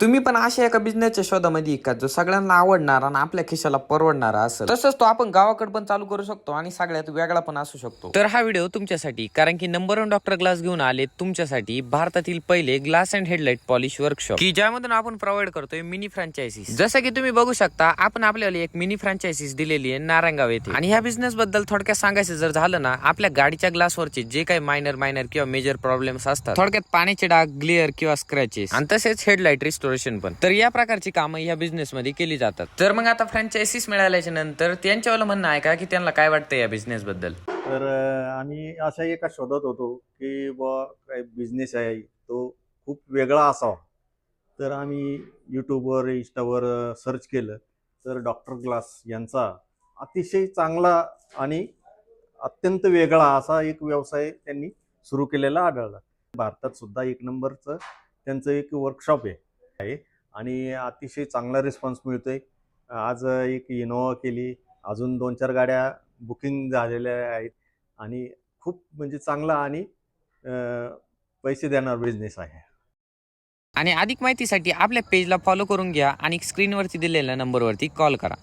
तुम्ही पण अशा एका बिझनेसच्या शोधामध्ये का? जो सगळ्यांना आवडणारा आणि आपल्या खिशाला परवडणारा असेल. तसंच तो आपण गावाकडे पण चालू करू शकतो आणि सगळ्यात वेगळा पण असू शकतो. तर हा व्हिडिओ तुमच्यासाठी कारण की नंबर वन डॉक्टर ग्लास घेऊन आले तुमच्यासाठी भारतातील पहिले glass and headlight polish workshop की ज्यामधून आपण प्रोव्हाइड करतोय मिनी फ्रँचायसीस जसं की तुम्ही बघू शकता आपण आपल्याला एक मिनी फ्रँचायसीस दिलेली आहे नारायणगाव येथे. आणि ह्या बिझनेस बद्दल थोडक्यात सांगायचं जर झालं ना आपल्या गाडीच्या ग्लासवरचे जे काही मायनर मायनर किंवा मेजर प्रॉब्लेम्स असतात थोडक्यात पाण्याचे डाग ग्लिअर किंवा स्क्रॅचेस आणि तसेच हेडलाइट रिस्टोरेशन पण. तर या प्रकारची कामं या बिझनेसमध्ये केली जातात. तर मग आता फ्रँचायसीस मिळाल्याच्या नंतर त्यांच्यावाला म्हणणं आहे का? की त्यांना काय वाटतं या बिझनेस बद्दल? तर आम्ही अशा एका शोधत होतो की बुवा काय बिझनेस आहे तो खूप वेगळा असावा. तर आम्ही यूट्यूबवर इंस्टावर सर्च केलं. तर डॉक्टर ग्लास यांचा अतिशय चांगला आणि अत्यंत वेगळा असा एक व्यवसाय त्यांनी सुरू केलेला आढळला. भारतात सुद्धा एक नंबरचं त्यांचं एक वर्कशॉप आहे. आहे. आणि अतिशय चांगला रिस्पॉन्स मिळतो आहे आज एक इनोवा केली. अजून दोन चार गाड्या बुकिंग झालेल्या आहेत. आणि खूप म्हणजे चांगला आणि पैसे देणार बिझनेस आहे. आणि अधिक माहितीसाठी आपल्या पेजला फॉलो करून घ्या आणि स्क्रीनवरती दिलेल्या नंबरवरती कॉल करा.